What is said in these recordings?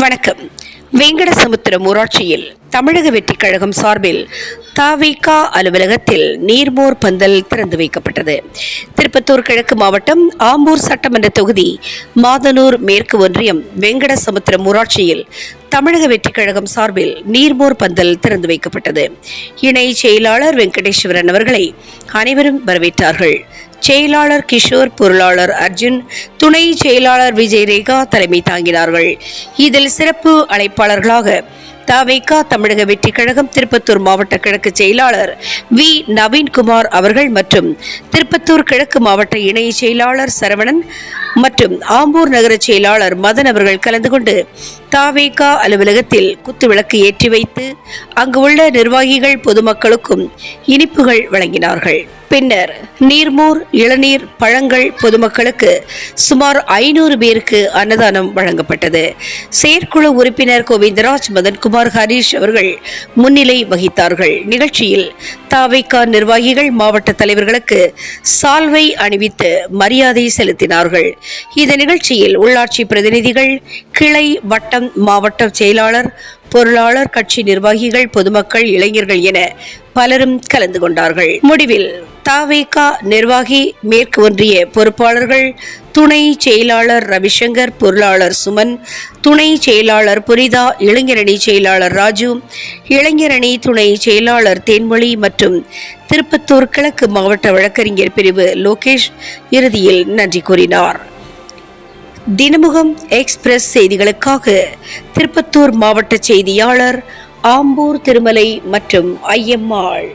வணக்கம். வெங்கடசமுத்திரம் ஊராட்சியில் தமிழக வெற்றிக் கழகம் சார்பில் தாவிகா அலுவலகத்தில் நீர்மோர் பந்தல் திறந்து வைக்கப்பட்டது. திருப்பத்தூர் கிழக்கு மாவட்டம் ஆம்பூர் சட்டமன்ற தொகுதி மாதனூர் மேற்கு ஒன்றியம் வெங்கடசமுத்திரம் ஊராட்சியில் தமிழக வெற்றிக் கழகம் சார்பில் நீர்மோர் பந்தல் திறந்து வைக்கப்பட்டது. இணை செயலாளர் வெங்கடேஸ்வரன் அவர்களை அனைவரும் வரவேற்றார்கள். செயலாளர் கிஷோர் பொருளாளர் அர்ஜுன் துணை செயலாளர் விஜய் ரேகா தலைமை தாங்கினார்கள். இதில் சிறப்பு அழைப்பாளர்களாக தாவேகா தமிழக வெற்றி கழகம் திருப்பத்தூர் மாவட்ட கிழக்கு செயலாளர் வி. நவீன்குமார் அவர்கள் மற்றும் திருப்பத்தூர் கிழக்கு மாவட்ட இணை செயலாளர் சரவணன் மற்றும் ஆம்பூர் நகர செயலாளர் மதன் அவர்கள் கலந்து கொண்டு தாவேகா அலுவலகத்தில் குத்துவிளக்கு ஏற்றி வைத்து அங்கு உள்ள நிர்வாகிகள் பொதுமக்களுக்கும் இனிப்புகள் வழங்கினார்கள். பின்னர் நீர்மூர் இளநீர் பழங்கள் பொதுமக்களுக்கு சுமார் ஐநூறு பேருக்கு அன்னதானம் வழங்கப்பட்டது. செயற்குழு உறுப்பினர் கோவிந்தராஜ் மதன்குமார் ஹரீஷ் அவர்கள் முன்னிலை வகித்தார்கள். நிகழ்ச்சியில் தாவைக்கா நிர்வாகிகள் மாவட்ட தலைவர்களுக்கு சால்வை அணிவித்து மரியாதை செலுத்தினார்கள். இந்த நிகழ்ச்சியில் உள்ளாட்சி பிரதிநிதிகள் கிளை வட்டம் மாவட்ட செயலாளர் பொருளாளர் கட்சி நிர்வாகிகள் பொதுமக்கள் இளைஞர்கள் என பலரும் கலந்து கொண்டார்கள். முடிவில் தாவேகா நிர்வாகி மேற்கு ஒன்றிய பொறுப்பாளர்கள் துணை செயலாளர் ரவிசங்கர் பொருளாளர் சுமன் துணை செயலாளர் புனிதா இளைஞரணி செயலாளர் ராஜு இளைஞரணி துணை செயலாளர் தேன்மொழி மற்றும் திருப்பத்தூர் கிழக்கு மாவட்ட வழக்கறிஞர் பிரிவு லோகேஷ் இறுதியில் நன்றி கூறினார். தினமுகம் எக்ஸ்பிரஸ் செய்திகளுக்காக திருப்பத்தூர் மாவட்ட செய்தியாளர் ஆம்பூர் திருமலை மற்றும் Ayyammal.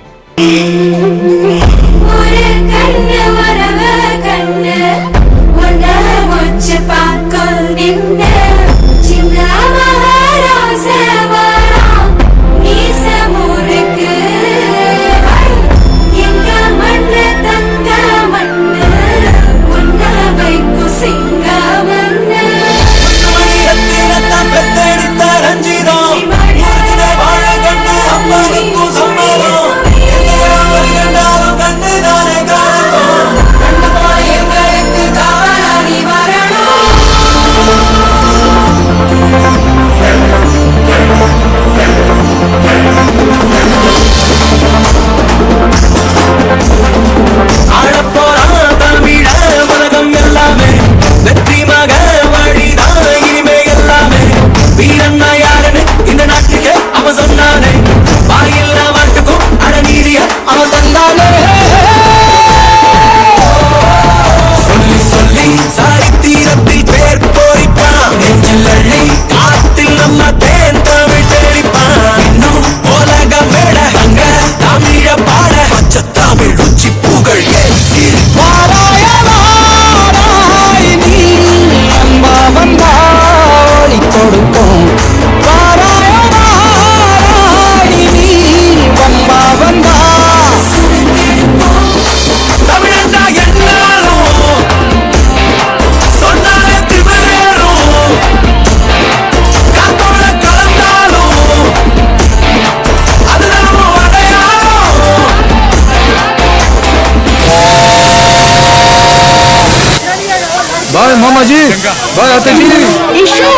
Raji, vai Ratanji. Ishu.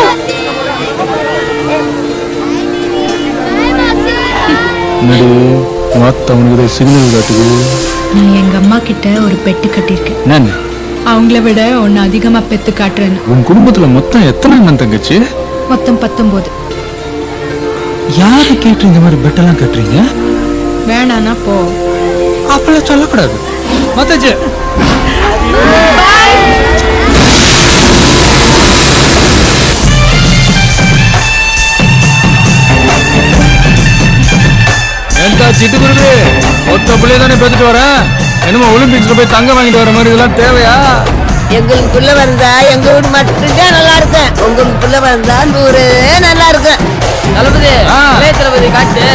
நடு மாத்த அவனுக்கு சிக்னல் காட்டுது நான் எங்க அம்மா கிட்ட ஒரு பெட்டு கட்டியிருக்கேன் நான் அவங்கள விட உன்னை அதிகமா பெத்து காட்டுறேன் உன் குடும்பத்துல மொத்தம் எத்தனை அண்ணன் தங்கச்சி மொத்தம் பத்தொன்பது யாரு கேட்டு இந்த மாதிரி பெட்டெல்லாம் கட்டுறீங்க வேணானா போ அப்பெல்லாம் சொல்லக்கூடாது மத்தச்சு ஏன்டா சிட்டு குருவி மொத்த பிள்ளைய தானே பெத்துட்டு வரேன் என்னமோ ஒலிம்பிக்ஸ்ல போய் தங்கம் வாங்கிட்டு வர மாதிரி இதெல்லாம் தேவையா? எங்களுக்கு புள்ள வந்தா எங்க வீடு மட்டும்தான் நல்லா இருக்கும். உங்களுக்கு புள்ள வந்தா நூறு நல்லா இருக்கும். தளபதி தளபதி காட்டு.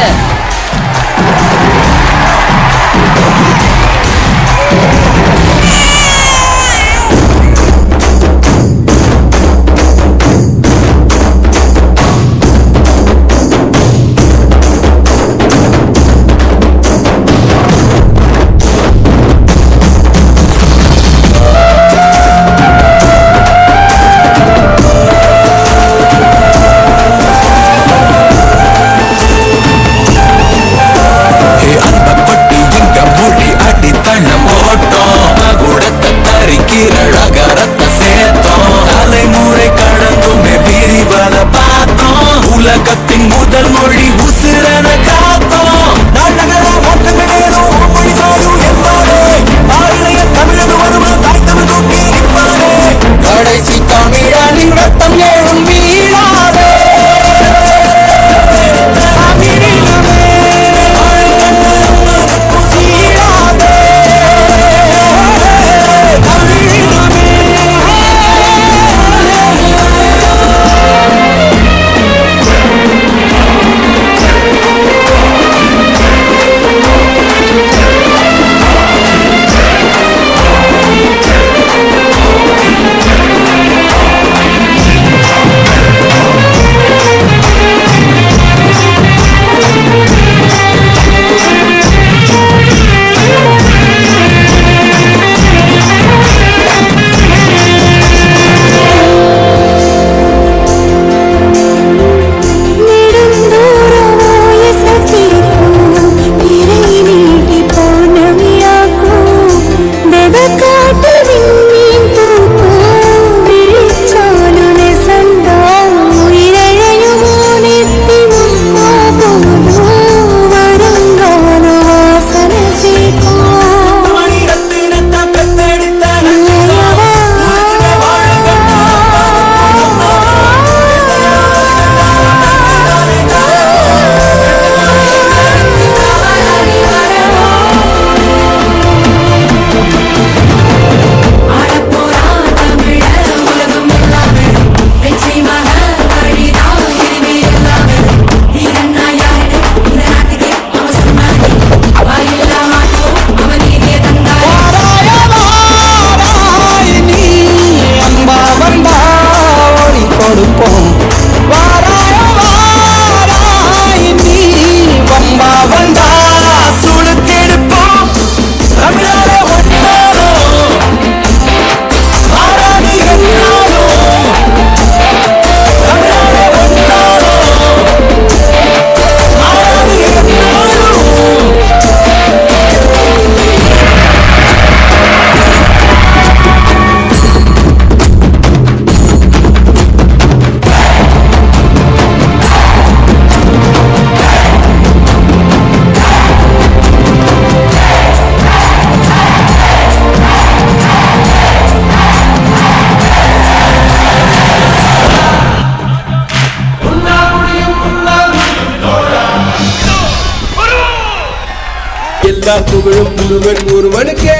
புகழும் ஒருவன் ஒருவனுக்கே.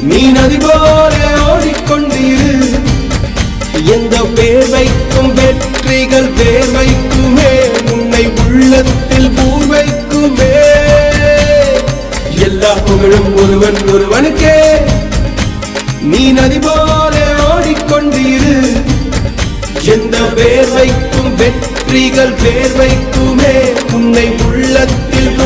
நீ நதி போல ஓடிக்கொண்டிரு எந்த வேர்வைக்கும் வெற்றிகள் வேர்வைக்குமே. உன்னை உள்ளத்தில் பூர்வைக்குமே. எல்லா புகழும் ஒருவன் ஒருவனுக்கே. நீ நதி போல ஓடிக்கொண்டிரு எந்த வேர்வைக்கும் வெற்றிகள் வேர்வைக்குமே. உன்னை உள்ளத்தில்